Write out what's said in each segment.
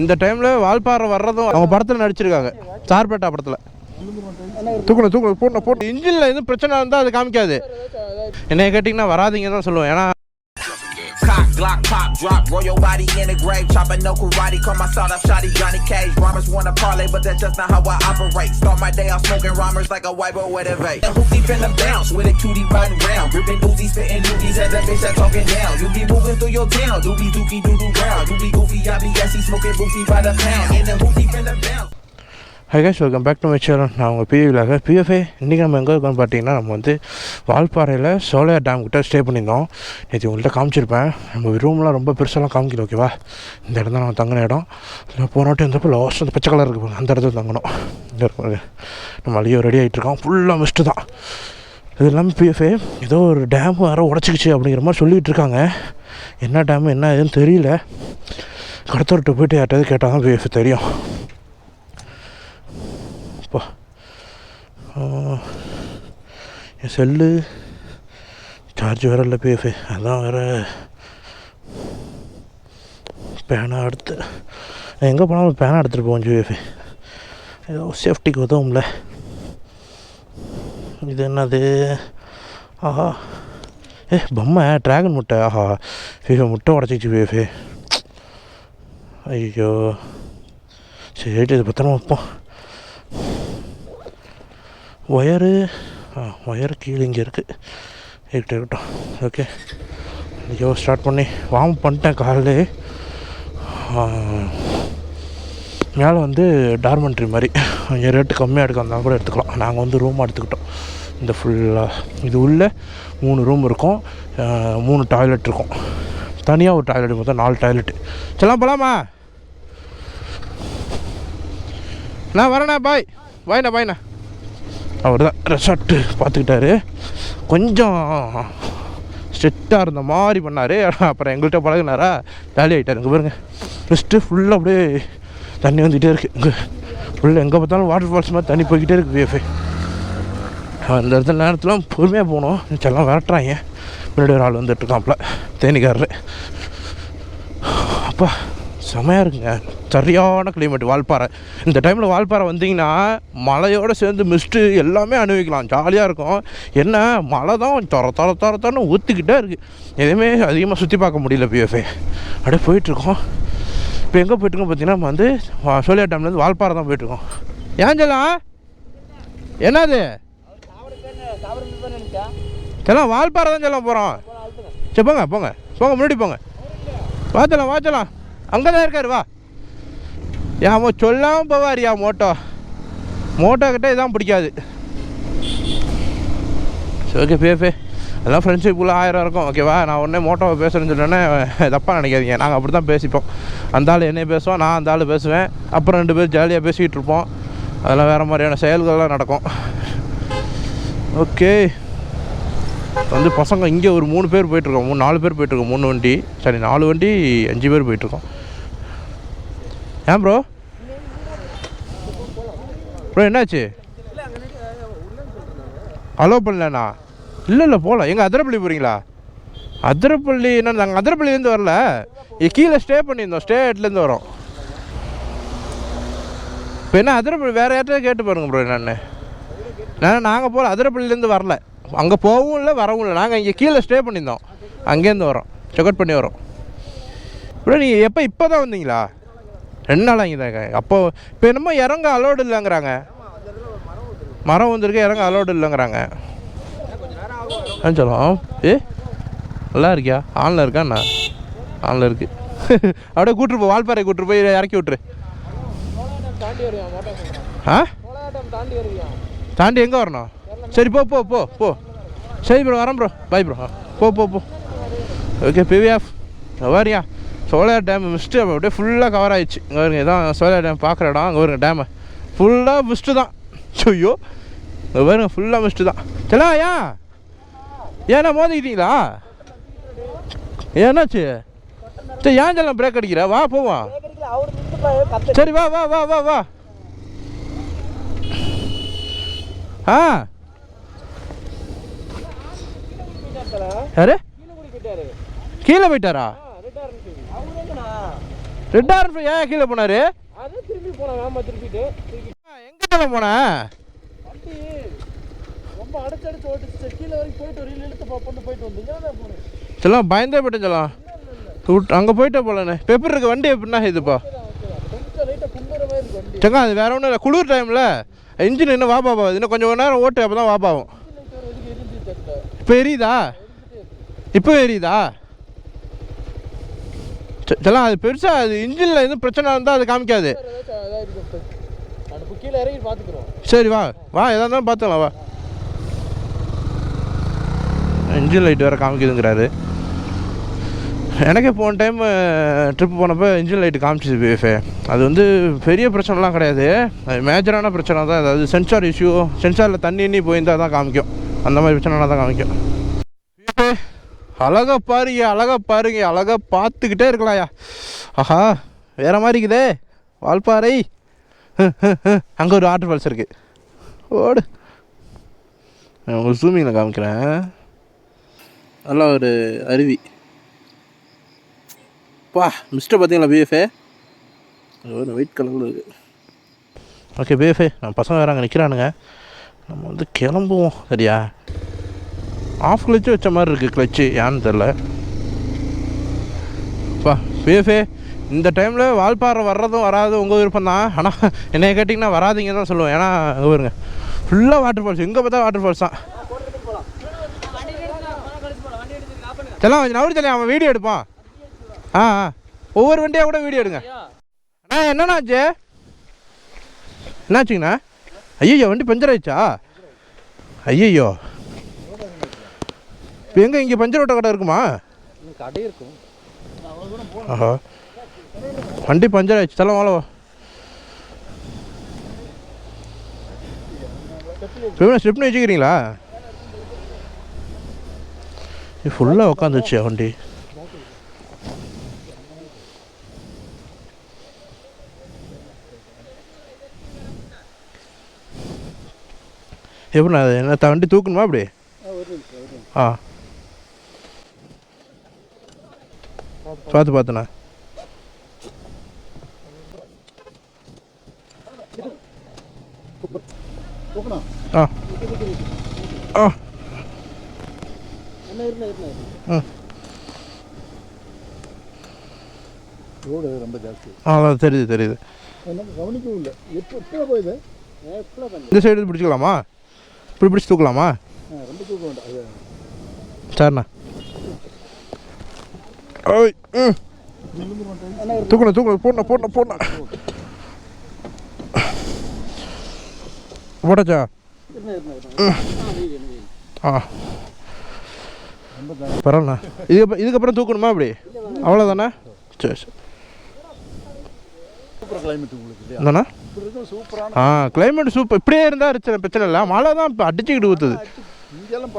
இந்த டைமில் வால்பாறை வர்றதும் அவங்க படத்தில் நடிச்சிருக்காங்க. சார்பேட்டா படத்தில். தூக்கணும் தூக்கணும் போட்டு போட்டு இன்ஜினில் எதுவும் பிரச்சனை இருந்தால் அது காமிக்காது. என்னை கேட்டிங்கன்னா வராதீங்க தான் சொல்லுவேன். ஏன்னா Glock, pop, drop, roll your body in the grave. Chopping no karate, call my sawed off shotty Johnny Cage. Rhymers wanna parlay, but that's just not how I operate. Start my day off smoking rhymers like a white boy with a vape. The hoopty finna bounce with a cutie riding round. Ripping Uzis, spitting loogies at that bitch that talking down. You be moving through your town, doobie dookie doo doo round. You be goofy, I be gassy, smoking boofy by the pound. And the hoopty finna bounce. Hi guys welcome back to my channel நான் உங்கள் பிவிலாக PFI இன்றைக்கி நம்ம எங்கே இருக்கோம்னு பார்த்தீங்கன்னா நம்ம வந்து வால்பாறையில் சோலையார் டேம் கிட்டே ஸ்டே பண்ணியிருந்தோம். நேற்று உங்கள்கிட்ட காமிச்சிருப்பேன். நம்ம ரூம்லாம் ரொம்ப பெருசாலாம் காமிக்கல ஓகேவா இந்த இடம் தான் நம்ம தங்கின இடம். போன வாட்டி வந்தப்போ லாஸ்ட் அந்த பச்சை கலர் இருக்கு அந்த இடத்துல தங்கணும் நம்ம அழியோ ரெடி ஆகிட்டு இருக்கோம். ஃபுல்லாக மிஸ்ட்டு தான். இது இல்லாமல் பிஎஃப்ஏ ஏதோ ஒரு டேம் வேறு உடச்சிக்கிச்சு அப்படிங்கிற மாதிரி சொல்லிகிட்டு இருக்காங்க. என்ன டேம் என்ன ஏதுன்னு தெரியல. கடத்தவர்கிட்ட போயிட்டு யார்ட்டாவது கேட்டால் தான் பிஎஃப் தெரியும் அப்பா ஆ, என் செல்லு சார்ஜ் வேறு இல்லை பேஃபு அதான் வேறு பேனா எடுத்து எங்கே போனாலும் பேனா எடுத்துகிட்டு போவோம் ஜிஎஃப் ஏதோ சேஃப்டிக்கு உதவும்ல இது என்னது ஆஹா ஏ பொம்மை ட்ராகன் முட்டை ஆஹா ஐயோ முட்டை உடச்சிச்சு பிஎஃப் ஐயோ சரி இது பத்திரமா வைப்போம் ஒயரு ஆ ஒயர் கீழே இங்கே இருக்குது இருக்கட்டும் இருக்கட்டும். ஓகே ஐயோ ஸ்டார்ட் பண்ணி வார்ம் பண்ணிட்டேன் காலையிலே. மேலே வந்து டார்மெண்ட்ரி மாதிரி. இங்கே ரேட்டு கம்மியாக எடுக்க வந்தால் கூட எடுத்துக்கலாம். நாங்கள் வந்து ரூம் எடுத்துக்கிட்டோம். இந்த ஃபுல்லாக இது உள்ள மூணு ரூம் இருக்கும். மூணு டாய்லெட் இருக்கும். தனியாக ஒரு டாய்லெட் மொத்தம் நாலு டாய்லெட்டு செல்லாம் போகலாமா நான் வரேண்ணா பாய் பாய்ண்ணா பாய்ண்ணா அவர் தான். ரெசார்ட்டு பார்த்துக்கிட்டாரு. கொஞ்சம் ஸ்ட்ரிக்டாக இருந்த மாதிரி பண்ணார். அப்புறம் எங்கள்கிட்ட பழகுனாரா? ஜாலி ஆகிட்டார் இங்கே பாருங்கள் ஃபஸ்ட்டு ஃபுல்லாக அப்படியே தண்ணி வந்துகிட்டே இருக்குது இங்கே ஃபுல்லாக எங்கே பார்த்தாலும் வாட்டர் ஃபால்ஸ் மாதிரி தண்ணி போய்கிட்டே இருக்குது விஎஃப்ஐ அந்த இடத்துல நேரத்தில் பொறுமையாக போகணும் செல்லாம் விரட்டுறாங்க முன்னாடி ஒரு ஆள் வந்துட்டு இருக்காப்புல. தேனிக்காரரு. அப்பா. செமையாக இருக்குங்க. சரியான கிளைமேட் வால்பாறை. இந்த டைமில் வால்பாறை வந்தீங்கன்னா மழையோடு சேர்ந்து மிஸ்ட்டு எல்லாமே அனுபவிக்கலாம் ஜாலியாக இருக்கும். என்ன? மழை தான் தொர தொர தொர தொரன்னு ஊற்றிக்கிட்டே இருக்குது எதுவுமே அதிகமாக சுற்றி பார்க்க முடியல பிஎஃப்ஐ அப்படியே போயிட்டுருக்கோம். இப்போ எங்கே போயிட்டுருக்கோம் பார்த்தீங்கன்னா நம்ம வந்து சோலியா சோழியா டேம்லேருந்து வால்பாறை தான் போயிட்டுருக்கோம். ஏன் என்னது? செல்லம் வால்பாறை தான் செல்லம் போகிறோம் சரி போங்க போங்க. போங்க முன்னாடி போங்க. வாச்சலாம் வாச்சலாம் அங்கே தான் இருக்காரு வா. ஏன் சொல்லாமல் போவாரியா மோட்டோ. மோட்டோ கிட்ட இதான் பிடிக்காது. சரி ஓகே பேஃபே அதெல்லாம் ஃப்ரெண்ட்ஷிப்புக்குள்ளே ஆயிரம் இருக்கும். ஓகேவா நான் உடனே மோட்டோவை பேசுகிறேன்னு சொன்னோன்னே தப்பாக நினைக்காதீங்க. நாங்கள் அப்படி தான் பேசிப்போம். அந்த ஆள் என்னைய பேசுவோம் நான் அந்த ஆள் பேசுவேன். அப்புறம் ரெண்டு பேரும் ஜாலியாக பேசிக்கிட்டு இருப்போம். அதெல்லாம் வேறு மாதிரியான செயல்கள்லாம் நடக்கும். ஓகே வந்து பசங்க இங்கே ஒரு மூணு பேர் போயிட்டுருக்கோம் மூணு நாலு பேர் போயிட்டுருக்கோம் மூணு வண்டி. சரி நாலு வண்டி அஞ்சு பேர் போயிட்டுருக்கோம் ஏன் ப்ரோ ப்ரோ என்னாச்சு? அலோ பண்ணலண்ணா. இல்லை இல்லை போகலாம் எங்கே அதிரப்பள்ளி போகிறீங்களா அதிரப்பள்ளி என்ன நாங்கள் அதிரப்பள்ளிலேருந்து வரல. கீழே ஸ்டே பண்ணியிருந்தோம். ஸ்டே இடத்துலேருந்து வரோம். இப்போ என்ன அதிரப்பள்ளி வேறு யார்கிட்ட கேட்டு பாருங்க ப்ரோ என்னென்னு. நான் நாங்கள் போகல. அதிரப்பள்ளிலேருந்து வரல. அங்கே போகவும் இல்லை வரவும் இல்லை. நாங்கள் இங்கே கீழே ஸ்டே பண்ணியிருந்தோம். அங்கேருந்து வரோம். செக் அவுட் பண்ணி வரோம். ப்ரோ நீங்கள் எப்போ இப்போ தான் வந்தீங்களா? ரெண்டு நாள் இங்கே தான் அப்போ இப்போ என்னமோ இறங்க அலோடு இல்லைங்கிறாங்க. மரம் வந்திருக்கு இறங்க அலோடு இல்லைங்கிறாங்க. சொல்லுவோம். ஏ? நல்லா இருக்கியா? ஆனில் இருக்காண்ணா ஆனில் இருக்கு. அப்படியே கூட்டுரு போ வால்பாறை கூட்டு போய் இறக்கி விட்ரு ஆ? தாண்டி எங்கே வரணும்? சரி போ போ போ போ. சரி ப்ரோ வரேன் ப்ரோ பாய் ப்ரோ போ போ போ. ஓகே பிவிஎஃப் வாரியா? சோலார் டேம் மிஸ்ட்டு அப்படியே ஃபுல்லாக கவர் ஆயிடுச்சு. இங்கே வருங்க இதான் சோலார் டேம் பார்க்குற இடம். அங்கே வருங்க டேமு ஃபுல்லாக மிஸ்ட்டு தான். ஐயோ இங்கே பாருங்க ஃபுல்லாக மிஸ்ட்டு தான். செல்லா ஏன் ஏன்னா மோதிக்கிட்டீங்களா? ஏன்னாச்சு சரி ஏன் செல்லம் பிரேக் அடிக்கிற? வா போவோம் சரி வா வா வா வா வா. ஆ. யாரு? கீழே போயிட்டாரா? ரெட் ஆர் ஏன் கீழே போனாரு? அதான் திரும்பி போனேன் வேகமாக திருப்பிட்டு. திருப்பி எங்கே போன? வண்டி ரொம்ப அடைச்சடிச்சு ஓட்டுச்சு. கீழே வரைக்கும் போயிட்டு ஒரு இழுத்து பார்ப்போம் போயிட்டு வந்து. இங்கே தான் போனேன் செல்லாம் பயந்தே போயிட்டேன் செல்லாம் அங்கே போயிட்டே போலண்ணே. எப்படி இருக்கு வண்டி எப்படின்னா இதுப்பா சங்கா அது வேற ஒன்றும் இல்லை. குளிர் டைமில் இன்ஜின் இன்னும் வாப்பா இன்னும் கொஞ்சம் நேரம் ஓட்டு அப்போ தான் தெரியல இப்போ எரியுதா? இப்போ எரியுதா? இதெல்லாம் அது பெருசாக அது இன்ஜினில் எதுவும் பிரச்சனை இருந்தால் அது காமிக்காது. கீழே இறங்கி சரி வா. வா எதாக இருந்தாலும் பார்த்துக்கலாம் வா. இன்ஜின் லைட் வேறு காமிக்குதுங்கிறாரு. எனக்கே போன டைம் ட்ரிப் போனப்போ இன்ஜின் லைட் காமிச்சிது பிஎஃப்ஏ அது வந்து பெரிய பிரச்சனைலாம் கிடையாது. அது மேஜரான பிரச்சனை தான். அதாவது சென்சார் இஷ்யூ சென்சாரில் தண்ணி எண்ணி போயிருந்தால் தான் காமிக்கும். அந்த மாதிரி பிரச்சனைலாம் தான் காமிக்கும். அழகா பாருங்க அழகா பாருங்க அழகா பார்த்துக்கிட்டே இருக்கலாம்யா ஆஹா வேற மாதிரி இருக்குதே. வால்பாறை. அங்கே ஒரு வாட்டர் ஃபால்ஸ் இருக்குது ஓடு. நான் உங்களுக்கு ஜூமிங்கில் காமிக்கிறேன். நல்லா ஒரு அருவி. பா மிஸ்டர் பார்த்தீங்களா பிஎஃப்ஏ ஒரு ஒயிட் கலரில் இருக்குது ஓகே பிஎஃப்ஏ நம்ம பசங்க வேறு அங்கே நிற்கிறானுங்க நம்ம வந்து கிளம்புவோம் சரியா? ஆஃப் கிளச்சு வச்ச மாதிரி இருக்குது கிளச்சு ஏன்னு தெரில பா பிஎஃப்ஏ இந்த டைமில் வால்பாறை வர்றதும் வராது உங்கள் விருப்பம் தான். ஆனால் என்னை கேட்டிங்கன்னா வராதிங்க தான் சொல்லுவேன். ஏன்னா வருங்க ஃபுல்லாக வாட்டர் ஃபால்ஸ் எங்கே பார்த்தா வாட்டர் ஃபால்ஸ் தான். செல்லாம் கொஞ்சம் நவரு செல்லம். அவன் வீடியோ எடுப்பான். ஆ ஆ. ஒவ்வொரு வண்டியாக கூட வீடியோ எடுங்க. அண்ணா என்னண்ணா ஆச்சு? என்னாச்சுங்கண்ணா? ஐயோ வண்டி பஞ்சர் ஆயிடுச்சா? ஐயோ இப்போ எங்கே இங்கே பஞ்சர் ஓட்ட கடை இருக்குமா? கடை இருக்கும். ஆஹா. வண்டி பஞ்சர் ஆயிடுச்சு. தலை வாழ ஸ்டெப்னி வச்சுக்கிறீங்களா? ஃபுல்லாக உட்காந்துச்சு வண்டி? எப்படி அது என்ன வண்டி தூக்கணுமா அப்படி? ஆ. பார்த்து பார்த்துண்ணா ஆ. ஆ. ரோடு ரொம்ப ஜாஸ்தி. ஆ அதான் தெரியுது தெரியுது. எனக்கு கவனிக்கவும் இல்லை. எப்போ எப்போ போயுது? இந்த சைடு பிடிச்சிக்கலாமா? இப்படி பிடிச்சி தூக்கலாமா? ரொம்ப வேண்டாம் சரிண்ணா ஓய் ம். தூக்கணும் தூக்கணும் போடணும் போடணும் போடணும் போட்டாச்சா? ஆ. பரவாயில்ல இதுக்கு இதுக்கப்புறம் தூக்கணுமா அப்படி? அவ்வளோதானே சரி சரி. கிளைமேட் என்னண்ணா ஆ கிளைமேட் சூப்பர் இப்படியே இருந்தால் பிரச்சனை பிரச்சனை இல்லை. மழை தான் இப்போ அடிச்சுக்கிட்டு ஊற்றுது இங்கெல்லாம்.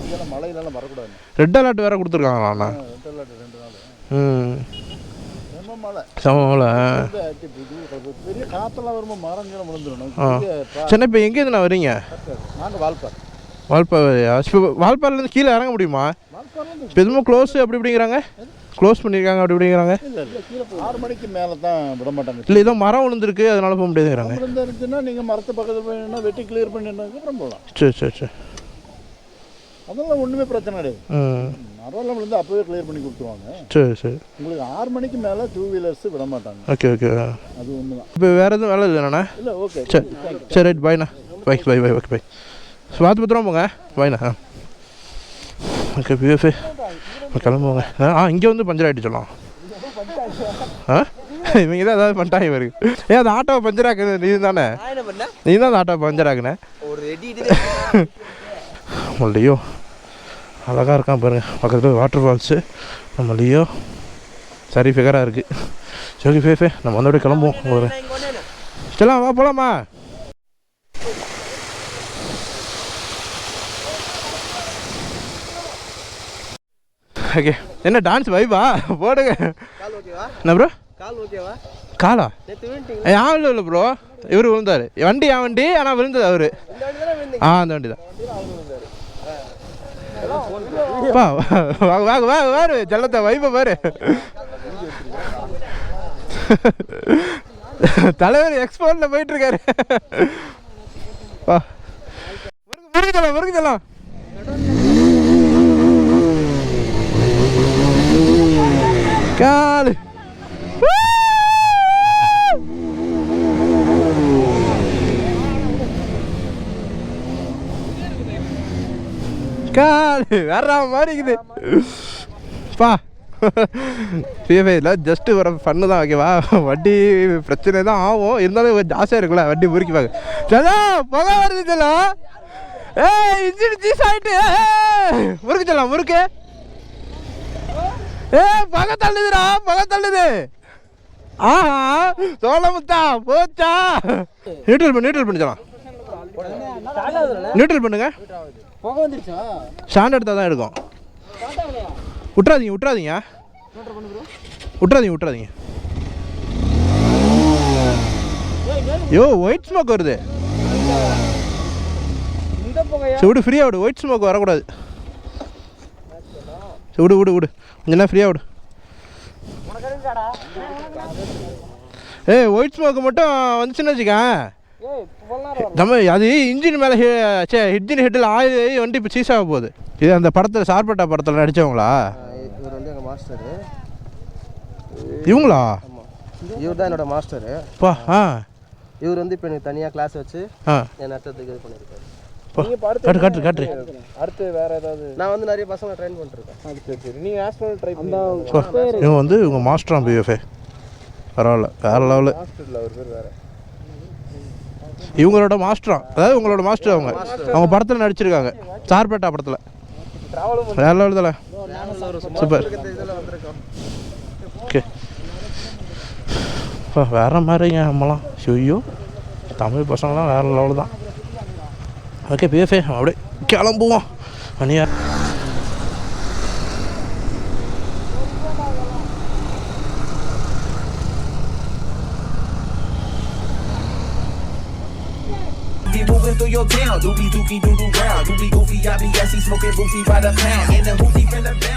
இங்கெல்லாம் மழையிலலாம் வரக்கூடாது. ரெட் அலர்ட் வேறு கொடுத்துருக்காங்களாண்ணா ரெண்டு நாள் ரெண்டு நாள். ம் மழை. செம மழை பெரிய காத்தெல்லாம் வரும்போது மரங்களும் விழுந்துடும் ஆ. சரி இப்போ எங்கேருந்து நான் வரீங்க? நாங்கள் வால்பார் வால்பாறையா? இப்போ வால்பாறைலேருந்து கீழே இறங்க முடியுமா? இப்போ எதுவும் க்ளோஸ் அப்படி இப்படிங்கிறாங்க? க்ளோஸ் பண்ணியிருக்காங்க அப்படி இப்படிங்கிறாங்க? கீழே ஆறு மணிக்கு மேலே தான் விட மாட்டாங்க. இல்லை ஏதோ மரம் விழுந்திருக்கு அதனால போக முடியாதுங்கிறாங்க. இருந்துச்சுன்னா நீங்கள் மரத்து பக்கத்தில் போய் வெட்டி கிளியர் பண்ணிட்டு அப்புறம் போகலாம். சரி சரி சரி. அதெல்லாம் ஒன்றுமே பிரச்சனை கிடையாது. ம் மரம்லாம் விழுந்து அப்போவே கிளியர் பண்ணி கொடுத்துருவாங்க. சரி சரி. உங்களுக்கு ஆறு மணிக்கு மேலே டூ வீலர்ஸ் விட மாட்டாங்க ஓகே ஓகே. அது ஒன்று தான் இப்போ வேறு எதுவும் வேலை இல்லைண்ணா இல்லை ஓகே சரி சரி right பாய்ண்ணா bye bye bye okay bye பார்த்து பத்திரம் போங்க. பாய்ண்ணா ஆ ஓகே பிஎஃப்ஏ கிளம்புவோங்க. ஆ, ஆ இங்கே வந்து பஞ்சர் ஆகிட்டு சொல்லலாம் ஆ? இவங்க தான் ஏதாவது பண்ணிட்டாங்க இவருக்கு ஏன் அந்த ஆட்டோவை பஞ்சர் ஆக்குது நீ தானே? நீ தான் அந்த ஆட்டோவை பஞ்சர் ஆக்குன. ஒரு ரெடி நம்ம லியோ அழகாக இருக்கான் பாருங்க. பக்கத்தில் வாட்டர் ஃபால்ஸு நம்ம லியோ சரி ஃபிகராக இருக்குது சரி ஃபேஃபே நம்ம வந்தோடய கிளம்புவோம். ஒரு செல்லாம் வா போகலாமா ஓகே என்ன டான்ஸ் வைபா போடுங்க. என்ன ப்ரோ கால் ஓகேவா? காலா? நேற்று விழுந்துட்டீங்க ஏ ஆள் இல்லை ப்ரோ இவர் விழுந்தார். வண்டி என் வண்டி ஆனால் விழுந்தது அவர். ஆ அந்த வண்டி தான் பா வாங்க வாங்க வாங்க பாரு ஜல்லத்தை வைப்ப பாரு. தலைவர் எக்ஸ்போர்ட்ல போயிட்டு இருக்காரு முருகலாம் முருகலாம் காலு. காலு வர்ற மாதிரி இருக்குது. பா. பிஎஃப்ஐல ஜஸ்ட்டு ஒரு ஃபன்னு தான் ஓகேவா வட்டி பிரச்சனை தான் ஆகும். இருந்தாலும் ஜாஸ்தியாக இருக்குல்ல வட்டி முறுக்கி பார்க்க சலா புகை வருது சலா ஏ இன்ஜின் ஜீஸ் ஆகிட்டு முறுக்கு சொல்லலாம் முறுக்கு. ஏ பகை தள்ளுதுடா பகை தள்ளுது. ஆஹா சோழமுத்தா போச்சா. நியூட்ரல் பண்ணு நியூட்ரல் சொல்லலாம் நியூட்ரல் பண்ணுங்க. புகை வந்துருச்சா? ஸ்டாண்ட் எடுத்தால் தான் எடுக்கும். விட்றாதீங்க விட்றாதீங்க விட்றாதீங்க விட்றாதீங்க யோ ஒயிட் ஸ்மோக் வருது. சரி விடு ஃப்ரீயாக விடு. ஒயிட் ஸ்மோக் வரக்கூடாது. சரி விடு விடு விடு. கொஞ்ச நேரம் ஃப்ரீயாக விடு. ஏய் ஒயிட் ஸ்மோக்கு மட்டும் வந்துச்சுன்னு வச்சுக்கேன். நம்ம அது இன்ஜின் மேலே சே இன்ஜின் ஹெட்டில் ஆயில் வண்டி இப்போ சீஸ் ஆக போகுது. இது அந்த படத்தில் சார்பட்டா படத்தில் நடித்தவங்களா இவர் வந்து எங்கள் மாஸ்டரு இவங்களா? இவர் தான் என்னோட மாஸ்டரு பா ஆ. இவர் வந்து இப்போ எனக்கு தனியாக கிளாஸ் வச்சு ஆ. என் நட்டத்துக்கு இது பண்ணியிருக்காரு காட்டு காட்டு காட்டு. அடுத்து வேற ஏதாவது நான் வந்து நிறைய பசங்களை ட்ரெயின் பண்ணிருக்கேன் சரி சரி. நீங்க ஆஸ்ட்ரோல் ட்ரை பண்ணி இவங்க வந்து இவங்க மாஸ்டராம் பிஎஃப்ஏ பரவாயில்ல. வேற லெவலு ஹாஸ்பிட்டல் அவர் பேர் வேற. இவங்களோட மாஸ்டரா அதாவது உங்களோட மாஸ்டர் அவங்க. அவங்க படத்தில் நடிச்சிருக்காங்க. சார்பேட்டா படத்தில். வேற லெவல் தல சூப்பர். ஓகே. இப்போ வேற மாதிரிங்க நம்மலாம்? ஐயோ. தமிழ் பசங்களாம் வேற லெவல் தான் ஓகே பிஎஃப்ஏ அப்படியே கிளம்புவோம். மணியா your town, doobie dookie doo doo round. You be goofy, I be gassy, smoking goofy by the pound. In the hoopty finna bounce.